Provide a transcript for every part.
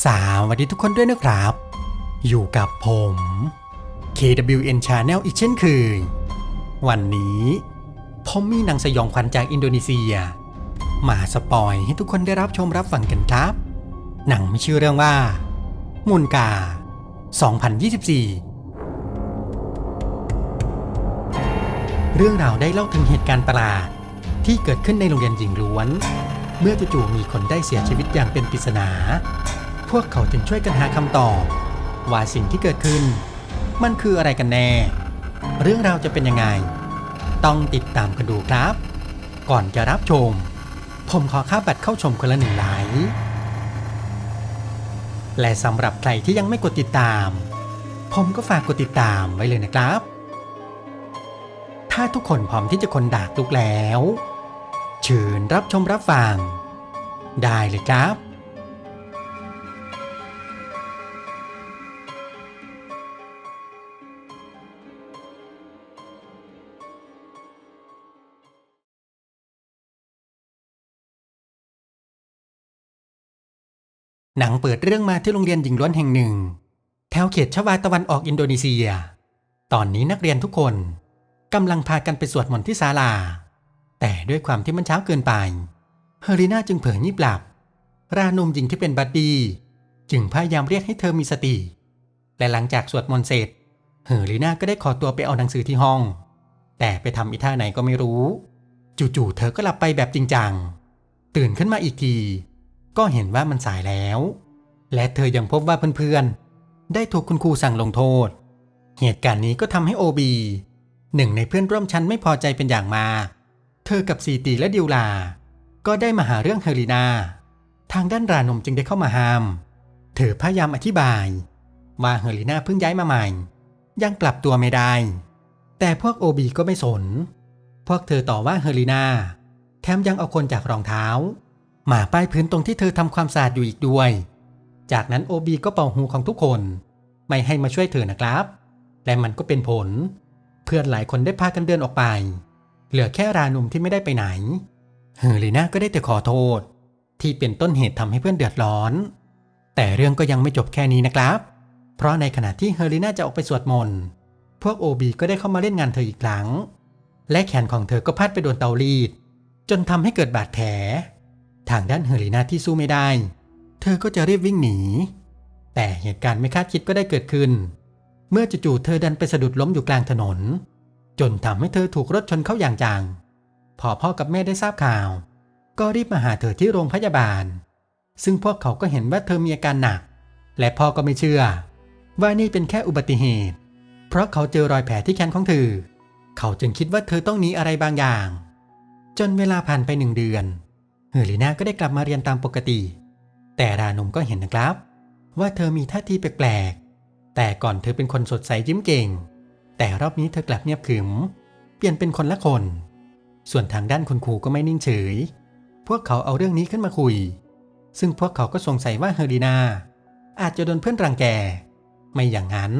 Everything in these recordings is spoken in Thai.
สวัสดีทุกคนด้วยนะครับ อยู่กับผม KWN Channel อีกเช่นเคย วันนี้ผมมีหนังสยองขวัญจากอินโดนีเซีย มาสปอยให้ทุกคนได้รับชมรับฟังกันครับ หนังมีชื่อเรื่องว่า มุนกา 2024เรื่องราวได้เล่าถึงเหตุการณ์ประหลาดที่เกิดขึ้นในโรงเรียนหญิงล้วน เมื่อจู่ๆมีคนได้เสียชีวิตอย่างเป็นปริศนา พวกเขาจึงช่วยกันหาคำตอบ ว่าสิ่งที่เกิดขึ้น มันคืออะไรกันแน่ เรื่องราวจะเป็นยังไง ต้องติดตามกันดูครับ ก่อนจะรับชม ผมขอค่าบัตรเข้าชมคนละหนึ่งไลค์และสำหรับใครที่ยังไม่กดติดตาม ผมก็ฝากกดติดตามไว้เลยนะครับ ถ้าทุกคนพร้อมที่จะคนดากลุกแล้ว เชิญรับชมรับฟัง ได้เลยครับ หนังเปิดเรื่องมาที่โรงเรียนหญิงล้วนแห่งหนึ่ง แถวเขตชวาตะวันออกอินโดนีเซีย ตอนนี้นักเรียนทุกคนกำลังพากันไปสวดมนต์ที่ศาลา แต่ด้วยความที่มันเช้าเกินไป เฮอริน่าจึงเผลองีบหลับ รานุมหญิงที่เป็นบัดดี้จึงพยายามเรียกให้เธอมีสติ และหลังจากสวดมนต์เสร็จ เฮอริน่าก็ได้ขอตัวไปเอาหนังสือที่ห้อง แต่ไปทำอีท่าไหนก็ไม่รู้ จู่ๆเธอก็หลับไปแบบจริงจัง ตื่นขึ้นมาอีกที ก็เห็นว่ามันสายแล้ว และเธอยังพบว่าเพื่อนๆ ได้ถูกคุณครูสั่งลงโทษ เหตุการณ์นี้ก็ทำให้โอบีหนึ่งในเพื่อนร่วมชั้นไม่พอใจเป็นอย่างมา เธอกับซีตีและดิวลา ก็ได้มาหาเรื่องเฮรินา ทางด้านรานมจึงได้เข้ามาห้าม เธอพยายามอธิบายว่าเฮรินาเพิ่งย้ายมาใหม่ ยังปรับตัวไม่ได้ แต่พวกโอบีก็ไม่สน พวกเธอต่อว่าเฮรินา แถมยังเอาคนจากรองเท้า หมาป้ายพื้นตรงที่เธอทำความสะอาดอยู่อีกด้วย จากนั้นโอบีก็เป่าหูของทุกคน ไม่ให้มาช่วยเธอนะครับ และมันก็เป็นผล เพื่อนหลายคนได้พากันเดินออกไป เหลือแค่รานุมที่ไม่ได้ไปไหนเฮอริน่าก็ได้แต่ขอโทษ ที่เป็นต้นเหตุทำให้เพื่อนเดือดร้อน แต่เรื่องก็ยังไม่จบแค่นี้นะครับ เพราะในขณะที่เฮอริน่าจะออกไปสวดมนต์พวกโอบีก็ได้เข้ามาเล่นงานเธออีกครั้ง และแขนของเธอก็พลาดไปโดนเตารีด จนทำให้เกิดบาดแผล ทางด้านเฮอรินาที่สู้ไม่ได้ เธอก็จะรีบวิ่งหนี แต่เหตุการณ์ไม่คาดคิดก็ได้เกิดขึ้น เมื่อจู่ๆเธอดันไปสะดุดล้มอยู่กลางถนน จนทำให้เธอถูกรถชนเข้าอย่างจัง พอพ่อกับแม่ได้ทราบข่าว ก็รีบมาหาเธอที่โรงพยาบาล ซึ่งพวกเขาก็เห็นว่าเธอมีอาการหนัก และพ่อก็ไม่เชื่อ ว่านี่เป็นแค่อุบัติเหตุ เพราะเขาเจอรอยแผลที่แขนของเธอ เขาจึงคิดว่าเธอต้องหนีอะไรบางอย่าง จนเวลาผ่านไปหนึ่งเดือน เฮอริน่าก็ได้กลับมาเรียนตามปกติ แต่รานุมก็เห็นนะครับ ว่าเธอมีท่าทีแปลกๆ แต่ก่อนเธอเป็นคนสดใสยิ้มเก่ง แต่รอบนี้เธอกลับเงียบขึม เปลี่ยนเป็นคนละคน ส่วนทางด้านคุณครูก็ไม่นิ่งเฉย พวกเขาเอาเรื่องนี้ขึ้นมาคุย ซึ่งพวกเขาก็สงสัยว่าเฮอรินาอาจจะโดนเพื่อนรังแก ไม่อย่างนั้น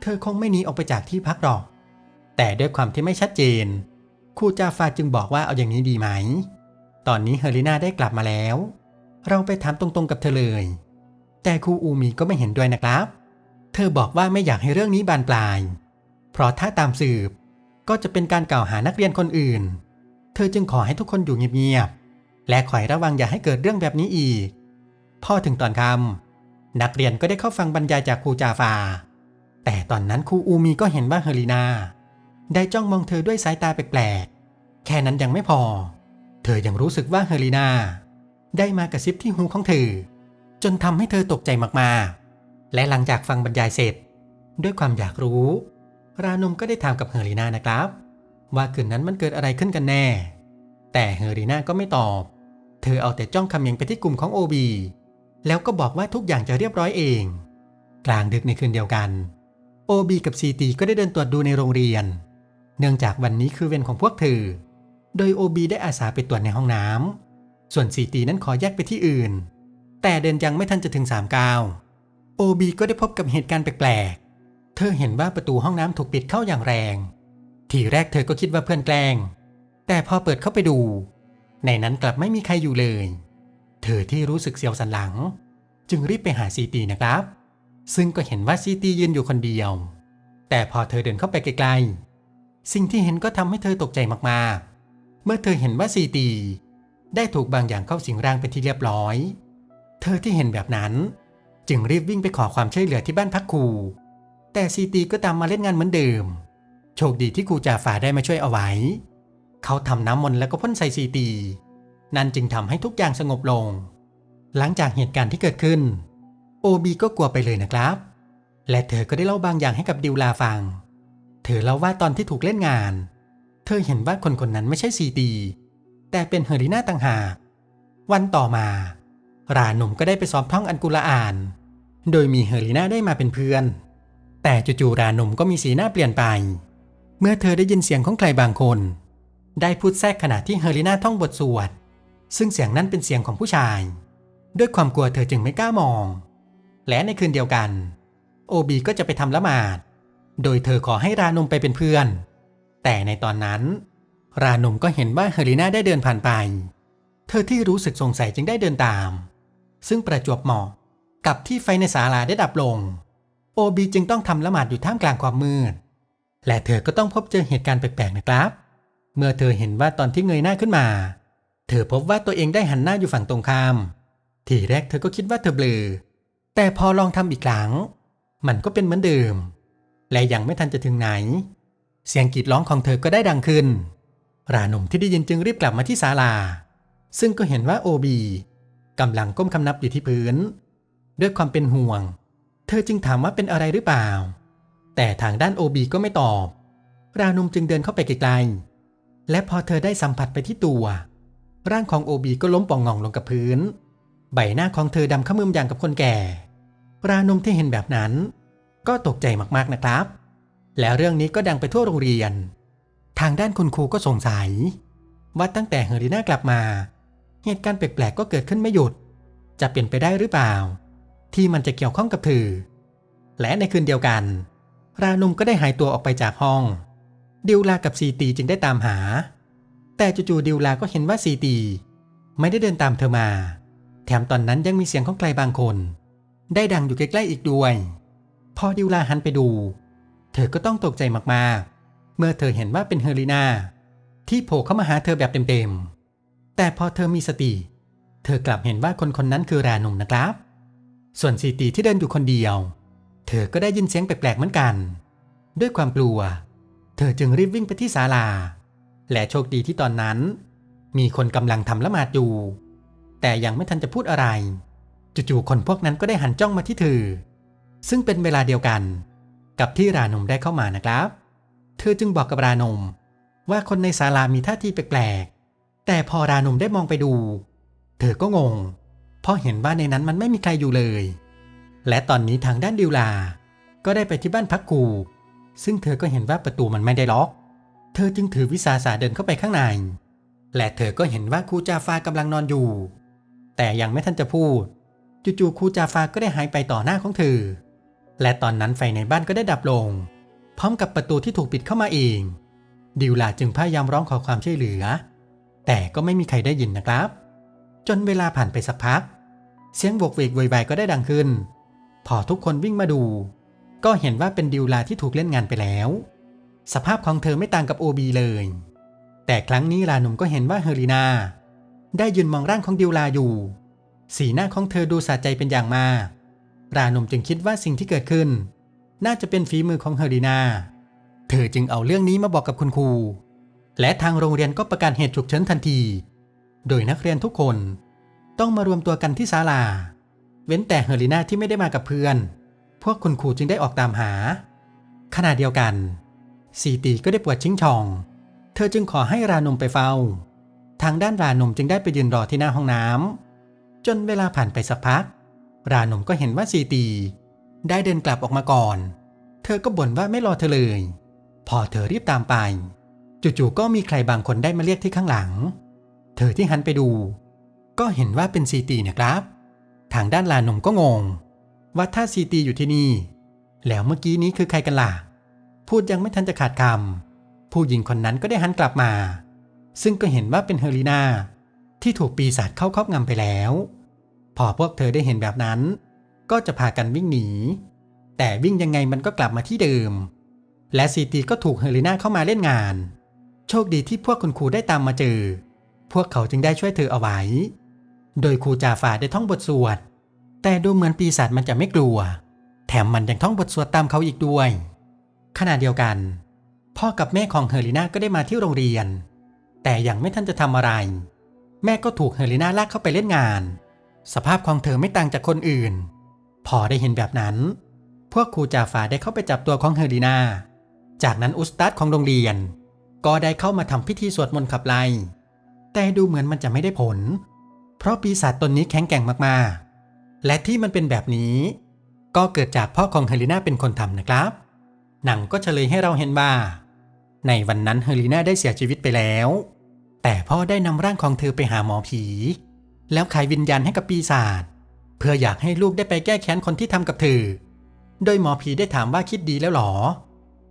เธอคงไม่หนีออกไปจากที่พักหรอก แต่ด้วยความที่ไม่ชัดเจนครูจาฟาจึงบอกว่าเอาอย่างนี้ดีไหม ตอนนี้เฮอรินาได้กลับมาแล้ว เราไปถามตรงๆกับเธอเลย แต่ครูอูมีก็ไม่เห็นด้วยนะครับ เธอบอกว่าไม่อยากให้เรื่องนี้บานปลาย เพราะถ้าตามสืบ ก็จะเป็นการกล่าวหานักเรียนคนอื่น เธอจึงขอให้ทุกคนอยู่เงียบๆ และคอยระวังอย่าให้เกิดเรื่องแบบนี้อีก พอถึงตอนคำนักเรียนก็ได้เข้าฟังบรรยายจากครูจาฟา แต่ตอนนั้นครูอูมีก็เห็นว่าเฮอรินาได้จ้องมองเธอด้วยสายตาแปลกๆ แค่นั้นยังไม่พอ ธอยังรู้สึกว่าเฮอรินาได้มากระซิบที่หูของเธอ จนทำให้เธอตกใจมากๆ และหลังจากฟังบรรยายเสร็จ ด้วยความอยากรู้ รานมก็ได้ถามกับเฮอรินานะครับ ว่าคืนนั้นมันเกิดอะไรขึ้นกันแน่ แต่เฮอรินาก็ไม่ตอบ เธอเอาแต่จ้องคำยังไปที่กลุ่มของโอบีแล้วก็บอกว่าทุกอย่างจะเรียบร้อยเอง กลางดึกในคืนเดียวกันโอบีกับซีตีก็ได้เดินตรวจดูในโรงเรียน เนื่องจากวันนี้คือเวรของพวกเธอ โดยโอบีได้อาสาไปตรวจในห้องน้ำ ส่วนซีตีนั้นขอแยกไปที่อื่น แต่เดินยังไม่ทันจะถึงสามก้าวโอบีก็ได้พบกับเหตุการณ์แปลกๆ เธอเห็นว่าประตูห้องน้ำถูกปิดเข้าอย่างแรง ทีแรกเธอก็คิดว่าเพื่อนแกล้ง แต่พอเปิดเข้าไปดู ในนั้นกลับไม่มีใครอยู่เลย เธอที่รู้สึกเสียวสันหลัง จึงรีบไปหาซีตีนะครับ ซึ่งก็เห็นว่าซีตียืนอยู่คนเดียว แต่พอเธอเดินเข้าไปไกลๆ สิ่งที่เห็นก็ทำให้เธอตกใจมากๆ เมื่อเธอเห็นว่าซีตีได้ถูกบางอย่างเข้าสิงร่างเป็นที่เรียบร้อย เธอที่เห็นแบบนั้น จึงรีบวิ่งไปขอความช่วยเหลือที่บ้านพักครู แต่ซีตีก็ตามมาเล่นงานเหมือนเดิม โชคดีที่ครูจ่าฝาได้มาช่วยเอาไว้ เขาทำน้ำมนต์แล้วก็พ่นใส่ซีตี นั่นจึงทำให้ทุกอย่างสงบลง หลังจากเหตุการณ์ที่เกิดขึ้น โอบีก็กลัวไปเลยนะครับ และเธอก็ได้เล่าบางอย่างให้กับดิวลาฟัง เธอเล่าว่าตอนที่ถูกเล่นงาน เธอเห็นว่าคนคนนั้นไม่ใช่ซีตีแต่เป็นเฮอริน่าต่างหาก วันต่อมา ราหนุ่มก็ได้ไปซ้อมท่องอันกุลอาน โดยมีเฮอริน่าได้มาเป็นเพื่อน แต่จู่ๆราหนุ่มก็มีสีหน้าเปลี่ยนไป เมื่อเธอได้ยินเสียงของใครบางคน ได้พูดแทรกขณะที่เฮอริน่าท่องบทสวด ซึ่งเสียงนั้นเป็นเสียงของผู้ชาย ด้วยความกลัวเธอจึงไม่กล้ามอง และในคืนเดียวกัน โอบีก็จะไปทำละหมาด โดยเธอขอให้รานมไปเป็นเพื่อน แต่ในตอนนั้น รานมก็เห็นว่าเฮอริน่าได้เดินผ่านไป เธอที่รู้สึกสงสัยจึงได้เดินตาม ซึ่งประจวบเหมาะกับที่ไฟในศาลาได้ดับลง โอบีจึงต้องทำละหมาดอยู่ท่ามกลางความมืด และเธอก็ต้องพบเจอเหตุการณ์แปลกๆนะครับ เมื่อเธอเห็นว่าตอนที่เงยหน้าขึ้นมา เธอพบว่าตัวเองได้หันหน้าอยู่ฝั่งตรงข้าม ทีแรกเธอก็คิดว่าเธอเบลอ แต่พอลองทำอีกครั้ง มันก็เป็นเหมือนเดิม และยังไม่ทันจะถึงไหน เสียงกรีดร้องของเธอก็ได้ดังขึ้น ราหนุ่มที่ได้ยินจึงรีบกลับมาที่ศาลา ซึ่งก็เห็นว่าโอบีกำลังก้มคำนับอยู่ที่พื้น ด้วยความเป็นห่วง เธอจึงถามว่าเป็นอะไรหรือเปล่า แต่ทางด้านโอบีก็ไม่ตอบ ราหนุ่มจึงเดินเข้าไปไกลๆ และพอเธอได้สัมผัสไปที่ตัว ร่างของโอบีก็ล้มป่องงองลงกับพื้น ใบหน้าของเธอดำขมึมอย่างกับคนแก่ ราหนุ่มที่เห็นแบบนั้น ก็ตกใจมากๆนะครับ แล้วเรื่องนี้ก็ดังไปทั่วโรงเรียน ทางด้านคุณครูก็สงสัย ว่าตั้งแต่เฮอริน่ากลับมา เหตุการณ์แปลกๆก็เกิดขึ้นไม่หยุด จะเป็นไปได้หรือเปล่า ที่มันจะเกี่ยวข้องกับเธอและในคืนเดียวกัน รานุมก็ได้หายตัวออกไปจากห้อง ดิวลากับซีตีจึงได้ตามหา แต่จู่ๆดิวลาก็เห็นว่าซีตีไม่ได้เดินตามเธอมา แถมตอนนั้นยังมีเสียงของใครบางคน ได้ดังอยู่ใกล้ๆอีกด้วย พอดิวลาหันไปดู ธอก็ต้องตกใจมากๆ เมื่อเธอเห็นว่าเป็นเฮอรินาที่โผล่เข้ามาหาเธอแบบเต็มๆ แต่พอเธอมีสติ เธอกลับเห็นว่าคนคนนั้นคือรานุมนะครับ ส่วนซีตีที่เดินอยู่คนเดียว เธอก็ได้ยินเสียงแปลกๆเหมือนกัน ด้วยความกลัว เธอจึงรีบวิ่งไปที่ศาลา และโชคดีที่ตอนนั้น มีคนกำลังทำละหมาดอยู่ แต่ยังไม่ทันจะพูดอะไร จู่ๆคนพวกนั้นก็ได้หันจ้องมาที่เธอ ซึ่งเป็นเวลาเดียวกัน กับที่รานมได้เข้ามานะครับ เธอจึงบอกกับรานม ว่าคนในศาลามีท่าทีแปลกๆ แต่พอรานมได้มองไปดู เธอก็งง เพราะเห็นว่าในนั้นมันไม่มีใครอยู่เลย และตอนนี้ทางด้านดิวลา ก็ได้ไปที่บ้านพักครูซึ่งเธอก็เห็นว่าประตูมันไม่ได้ล็อก เธอจึงถือวิสาสะเดินเข้าไปข้างใน และเธอก็เห็นว่าครูจาฟากำลังนอนอยู่ แต่ยังไม่ทันจะพูด จู่ๆครูจาฟาก็ได้หายไปต่อหน้าของเธอ และตอนนั้นไฟในบ้านก็ได้ดับลง พร้อมกับประตูที่ถูกปิดเข้ามาเอง ดิวลาจึงพยายามร้องขอความช่วยเหลือ แต่ก็ไม่มีใครได้ยินนะครับ จนเวลาผ่านไปสักพัก เสียงโวกเวกโวยวายก็ได้ดังขึ้น พอทุกคนวิ่งมาดู ก็เห็นว่าเป็นดิวลาที่ถูกเล่นงานไปแล้ว สภาพของเธอไม่ต่างกับโอบีเลย แต่ครั้งนี้ลาหนุ่มก็เห็นว่าเฮอรีนาได้ยืนมองร่างของดิวลาอยู่ สีหน้าของเธอดูสะใจเป็นอย่างมาก ราหนุ่มจึงคิดว่าสิ่งที่เกิดขึ้น น่าจะเป็นฝีมือของเฮอรีนา เธอจึงเอาเรื่องนี้มาบอกกับคุณครู และทางโรงเรียนก็ประกาศเหตุฉุกเฉินทันที โดยนักเรียนทุกคน ต้องมารวมตัวกันที่ศาลา เว้นแต่เฮอรีนาที่ไม่ได้มากับเพื่อน พวกคุณครูจึงได้ออกตามหา ขณะเดียวกันสีตีก็ได้ปวดชิงชอง เธอจึงขอให้รานมไปเฝ้า ทางด้านรานมจึงได้ไปยืนรอที่หน้าห้องน้ำจนเวลาผ่านไปสักพัก รานมก็เห็นว่าสีตี ได้เดินกลับออกมาก่อน เธอก็บ่นว่าไม่รอเธอเลย พอเธอรีบตามไป จู่ๆก็มีใครบางคนได้มาเรียกที่ข้างหลัง เธอที่หันไปดู ก็เห็นว่าเป็นซีตีนะครับ ทางด้านลานมก็งง ว่าถ้าซีตีอยู่ที่นี่ แล้วเมื่อกี้นี้คือใครกันล่ะ พูดยังไม่ทันจะขาดคำผู้หญิงคนนั้นก็ได้หันกลับมา ซึ่งก็เห็นว่าเป็นเฮอรีนาที่ถูกปีศาจเข้าครอบงำไปแล้ว พอพวกเธอได้เห็นแบบนั้น ก็จะพากันวิ่งหนี แต่วิ่งยังไงมันก็กลับมาที่เดิม และซีตีก็ถูกเฮอริน่าเข้ามาเล่นงาน โชคดีที่พวกคุณครูได้ตามมาเจอ พวกเขาจึงได้ช่วยเธอเอาไว้ โดยครูจาฝาได้ท่องบทสวด แต่ดูเหมือนปีศาจมันจะไม่กลัว แถมมันยังท่องบทสวดตามเขาอีกด้วย ขณะเดียวกัน พ่อกับแม่ของเฮอริน่าก็ได้มาที่โรงเรียน แต่ยังไม่ทันจะทำอะไร แม่ก็ถูกเฮอริน่าลากเข้าไปเล่นงาน สภาพของเธอไม่ต่างจากคนอื่น พอได้เห็นแบบนั้น พวกครูจ่าฝาได้เข้าไปจับตัวของเฮอริน่าจากนั้นอุสตัดของโรงเรียน ก็ได้เข้ามาทำพิธีสวดมนต์ขับไล่แต่ดูเหมือนมันจะไม่ได้ผล เพราะปีศาจตนนี้แข็งแกร่งมากๆ และที่มันเป็นแบบนี้ ก็เกิดจากพ่อของเฮอริน่าเป็นคนทำนะครับ หนังก็เฉลยให้เราเห็นว่า ในวันนั้นเฮอริน่าได้เสียชีวิตไปแล้ว แต่พ่อได้นำร่างของเธอไปหาหมอผี แล้วขายวิญญาณให้กับปีศาจเพื่ออยากให้ลูกได้ไปแก้แค้นคนที่ทำกับเธอ โดยหมอผีได้ถามว่าคิดดีแล้วหรอ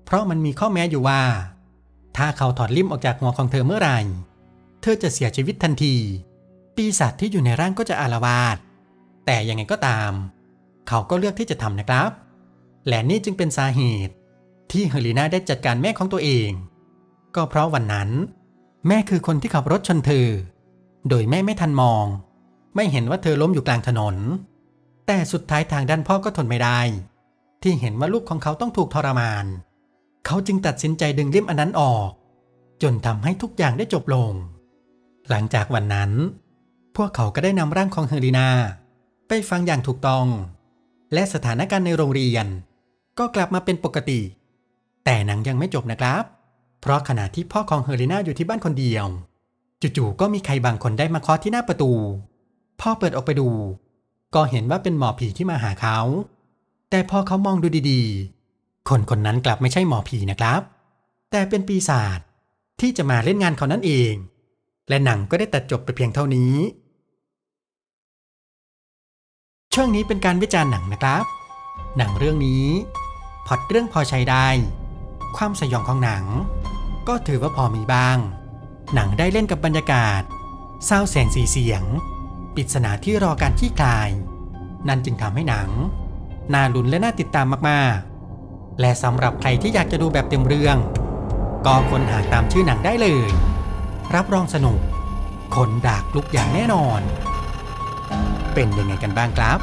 เพราะมันมีข้อแม้อยู่ว่า ถ้าเขาถอดลิ่มออกจากหัวของเธอเมื่อไหร่ เธอจะเสียชีวิตทันที ปีศาจที่อยู่ในร่างก็จะอารวาส แต่ยังไงก็ตาม เขาก็เลือกที่จะทำนะครับ และนี่จึงเป็นสาเหตุ ที่เฮอริน่าได้จัดการแม่ของตัวเอง ก็เพราะวันนั้น แม่คือคนที่ขับรถชนเธอ โดยแม่ไม่ทันมอง ไม่เห็นว่าเธอล้มอยู่กลางถนน แต่สุดท้ายทางด้านพ่อก็ทนไม่ได้ ที่เห็นว่าลูกของเขาต้องถูกทรมาน เขาจึงตัดสินใจดึงเล่มอันนั้นออก จนทำให้ทุกอย่างได้จบลง หลังจากวันนั้น พวกเขาก็ได้นำร่างของเฮอรินาไปฟังอย่างถูกต้อง และสถานการณ์ในโรงเรียน ก็กลับมาเป็นปกติ แต่หนังยังไม่จบนะครับ เพราะขณะที่พ่อของเฮอรินาอยู่ที่บ้านคนเดียว จู่ๆก็มีใครบางคนได้มาเคาะที่หน้าประตู พ่อเปิดออกไปดู ก็เห็นว่าเป็นหมอผีที่มาหาเขา แต่พอเขามองดูดีๆ คนคนนั้นกลับไม่ใช่หมอผีนะครับ แต่เป็นปีศาจที่จะมาเล่นงานเขานั่นเอง และหนังก็ได้ตัดจบไปเพียงเท่านี้ ช่วงนี้เป็นการวิจารณ์หนังนะครับ หนังเรื่องนี้พอดเรื่องพอใช้ได้ ความสยองของหนัง ก็ถือว่าพอมีบ้าง หนังได้เล่นกับบรรยากาศเศร้าแสงสีเสียง ปริศนาที่รอการขี้คลาย นั่นจึงทำให้หนัง น่าลุ้นและน่าติดตามมากๆ และสำหรับใครที่อยากจะดูแบบเต็มเรื่อง ก็ค้นหาตามชื่อหนังได้เลย รับรองสนุกขนดากลุกอย่างแน่นอน เป็นยังไงกันบ้างครับ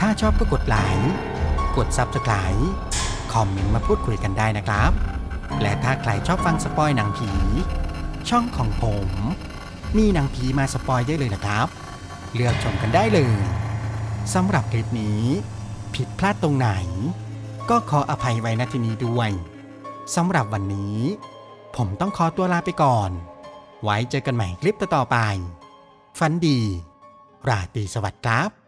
ถ้าชอบก็กดไลค์กด Subscribe คอมเมนต์มาพูดคุยกันได้นะครับ และถ้าใครชอบฟังสปอยหนังผี ช่องของผม มีหนังผีมาสปอยได้เลยนะครับ เลือกชมกันได้เลยสำหรับคลิปนี้ ผิดพลาดตรงไหน ก็ขออภัยไว้ณที่นี้ด้วยสำหรับวันนี้ ผมต้องขอตัวลาไปก่อน ไว้เจอกันใหม่คลิปต่อๆไป ฝันดี ราตรีสวัสดิ์ครับ